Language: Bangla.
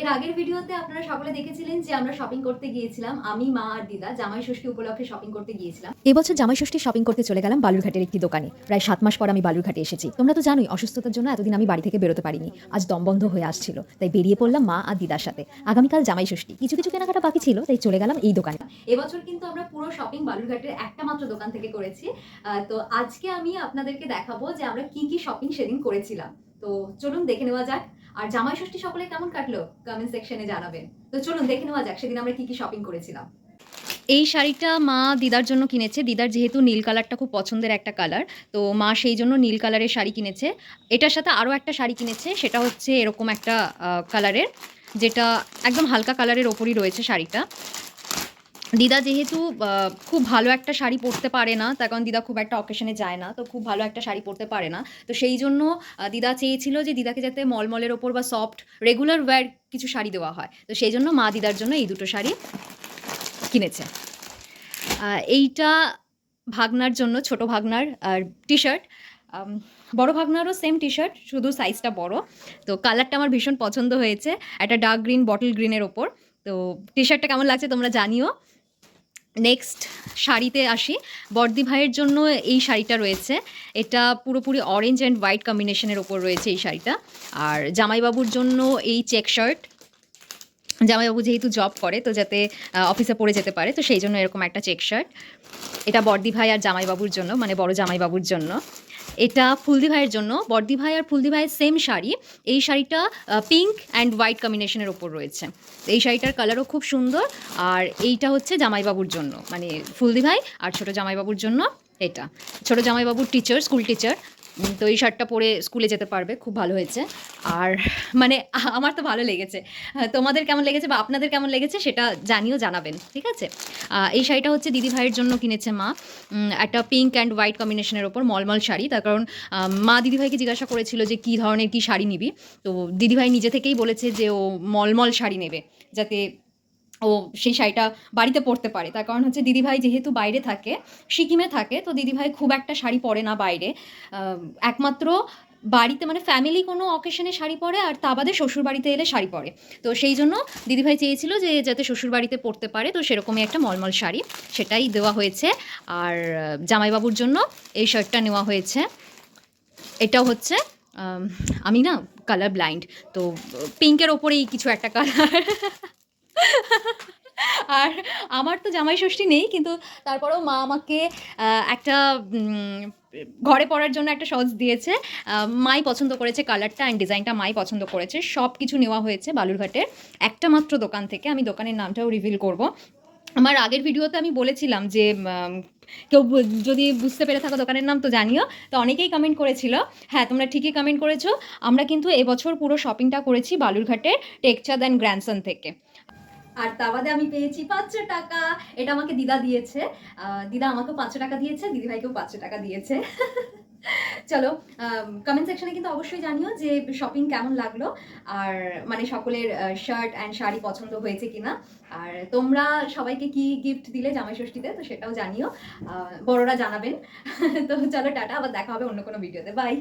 এর আগের ভিডিওতে আপনারা সকলে দেখেছিলেন যে আমরা শপিং করতে গিয়েছিলাম। আমি মা আর দিদা জামাই ষষ্ঠী উপলক্ষে শপিং করতে গিয়েছিলাম। এবছর জামাই ষষ্ঠী শপিং করতে চলে গেলাম বালুরঘাটের একটি দোকানে। প্রায় সাত মাস পর আমি বালুরঘাটে এসেছি। তোমরা তো জানোই অসুস্থতার জন্য এতদিন আমি বাড়ি থেকে বেরোতে পারিনি। আজ দমবন্ধ হয়ে আসছিল। তাই বেরিয়ে পড়লাম মা আর দিদার সাথে। আগামীকাল জামাই ষষ্ঠী। কিছু কিছু কেনাকাটা বাকি ছিল তাই চলে গেলাম এই দোকানে। এবছর কিন্তু আমরা পুরো শপিং বালুরঘাটের একটা মাত্র দোকান থেকে করেছি। তো আজকে আমি আপনাদেরকে দেখাবো যে আমরা কি কি শপিং সেদিন করেছিলাম। তো চলুন দেখে নেওয়া যাক। আর জামাই ষষ্ঠী সকলে কেমন কাটলো? কমেন্ট সেকশনে জানাবেন। তো চলুন দেখে নেওয়া যাক, সেদিন আমরা কি কি শপিং করেছিলাম। এই শাড়িটা মা দিদার জন্য কিনেছে। দিদার যেহেতু নীল কালারটা খুব পছন্দের একটা কালার, তো মা সেই জন্য নীল কালারের শাড়ি কিনেছে। এটার সাথে আরও একটা শাড়ি কিনেছে, সেটা হচ্ছে এরকম একটা কালারের, যেটা একদম হালকা কালারের ওপরই রয়েছে শাড়িটা। দিদা যেহেতু খুব ভালো একটা শাড়ি পরতে পারে না, তার কারণ দিদা খুব একটা অকেশনে যায় না, তো খুব ভালো একটা শাড়ি পরতে পারে না। তো সেই জন্য দিদা চেয়েছিল যে দিদাকে যাতে মলমলের ওপর বা সফট রেগুলার ওয়্যার কিছু শাড়ি দেওয়া হয়। তো সেই জন্য মা দিদার জন্য এই দুটো শাড়ি কিনেছে। এইটা ভাগনার জন্য, ছোট ভাগনার আর টি শার্ট বড় ভাগনারও সেম টি শার্ট শুধু সাইজটা বড়। তো কালারটা আমার ভীষণ পছন্দ হয়েছে। একটা ডার্ক গ্রিন বটল গ্রিনের ওপর। তো টি শার্টটা কেমন লাগছে তোমরা জানিও। নেক্সট শাড়িতে আসি। বর্দি ভাইয়ের জন্য এই শাড়িটা রয়েছে। এটা পুরোপুরি অরেঞ্জ অ্যান্ড হোয়াইট কম্বিনেশনের ওপর রয়েছে এই শাড়িটা। আর জামাইবাবুর জন্য এই চেক শার্ট জামাইবাবু যেহেতু জব করে, তো যাতে অফিসে পড়ে যেতে পারে, তো সেই জন্য এরকম একটা চেক শার্ট এটা বর্দি ভাই আর জামাইবাবুর জন্য মানে বড় জামাইবাবুর জন্য। এটা ফুলদি ভাইয়ের জন্য। বর্দি ভাই আর ফুলদি ভাইয়ের সেম শাড়ি। এই শাড়িটা পিঙ্ক অ্যান্ড হোয়াইট কম্বিনেশনের ওপর রয়েছে। এই শাড়িটার কালারও খুব সুন্দর। আর এইটা হচ্ছে জামাইবাবুর জন্য। মানে ফুলদি ভাই আর ছোটো জামাইবাবুর জন্য এটা। ছোটো জামাইবাবুর টিচার স্কুল টিচার তো এই শার্টটা পরে স্কুলে যেতে পারবে খুব ভালো হয়েছে। আর মানে আমার তো ভালো লেগেছে। আহ, তোমাদের কেমন লেগেছে বা আপনাদের কেমন লেগেছে সেটা জানিও জানাবেন ঠিক আছে? এই শাড়িটা হচ্ছে দিদি ভাইয়ের জন্য কিনেছে মা। একটা পিঙ্ক অ্যান্ড হোয়াইট কম্বিনেশনের ওপর মলমল শাড়ি। তার কারণ মা দিদিভাইকে জিজ্ঞাসা করেছিল যে কী ধরনের কী শাড়ি নিবি? তো দিদিভাই নিজে থেকেই বলেছে যে ও মলমল শাড়ি নেবে যাতে ও সেই শাড়িটা বাড়িতে পরতে পারে। তার কারণ হচ্ছে দিদিভাই যেহেতু বাইরে থাকে, সিকিমে থাকে, তো দিদিভাই খুব একটা শাড়ি পরে না বাইরে। একমাত্র বাড়িতে মানে ফ্যামিলি কোনো অকেশনে শাড়ি পরে আর তা বাদে শ্বশুর বাড়িতে এলে শাড়ি পরে। তো সেই জন্য দিদিভাই চেয়েছিল যে যাতে শ্বশুর বাড়িতে পরতে পারে, তো সেরকমই একটা মলমল শাড়ি সেটাই দেওয়া হয়েছে। আর জামাইবাবুর জন্য এই শার্টটা নেওয়া হয়েছে। এটাও হচ্ছে, আমি না কালার ব্লাইন্ড তো পিঙ্কের ওপরেই কিছু একটা কালার আর আমার তো জামাই ষষ্ঠী নেই, কিন্তু তারপরেও মা আমাকে একটা ঘরে পড়ার জন্য একটা সজ দিয়েছে। মাই পছন্দ করেছে কালারটা অ্যান্ড ডিজাইনটা মাই পছন্দ করেছে। সব কিছু নেওয়া হয়েছে বালুরঘাটের। একটা মাত্র দোকান থেকে আমি দোকানের নামটাও রিভিল করব। আমার আগের ভিডিওতে আমি বলেছিলাম যে কেউ যদি বুঝতে পেরে থাকো দোকানের নাম তো জানিও। তো অনেকেই কমেন্ট করেছিল। হ্যাঁ তোমরা ঠিকই কমেন্ট করেছ। আমরা কিন্তু এবছর পুরো শপিংটা করেছি বালুরঘাটের টেকচাঁদ অ্যান্ড গ্র্যান্ডসন থেকে। আর তা বাদে আমি পেয়েছি পাঁচশো টাকা। এটা আমাকে দিদা দিয়েছে। দিদা আমাকেও পাঁচশো টাকা দিয়েছে, দিদিভাইকেও পাঁচশো টাকা দিয়েছে। চলো কমেন্ট সেকশনে কিন্তু অবশ্যই জানিও যে শপিং কেমন লাগল। আর মানে সকলের শার্ট অ্যান্ড শাড়ি পছন্দ হয়েছে কিনা। আর তোমরা সবাইকে কি গিফট দিলে জামাই ষষ্ঠীতে তো সেটাও জানিও। বড়রা জানাবেন। তো চলো, টাটা, আবার দেখা হবে অন্য কোনো ভিডিওতে বাই